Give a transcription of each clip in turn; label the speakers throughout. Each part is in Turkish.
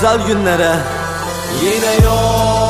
Speaker 1: Güzel günlere. Yine yoksun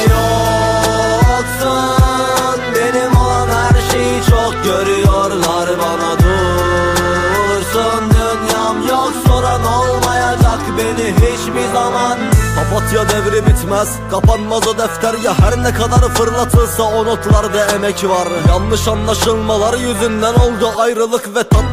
Speaker 1: Yine yoksun. Benim olan her şeyi çok görüyorlar bana Dursun. Dünyam yok soran olmayacak beni hiçbir zaman. Papatya devri bitmez Kapanmaz o defter. Ya her ne kadar fırlatılsa o notlarda emek var. Yanlış anlaşılmalar yüzünden oldu ayrılık ve tat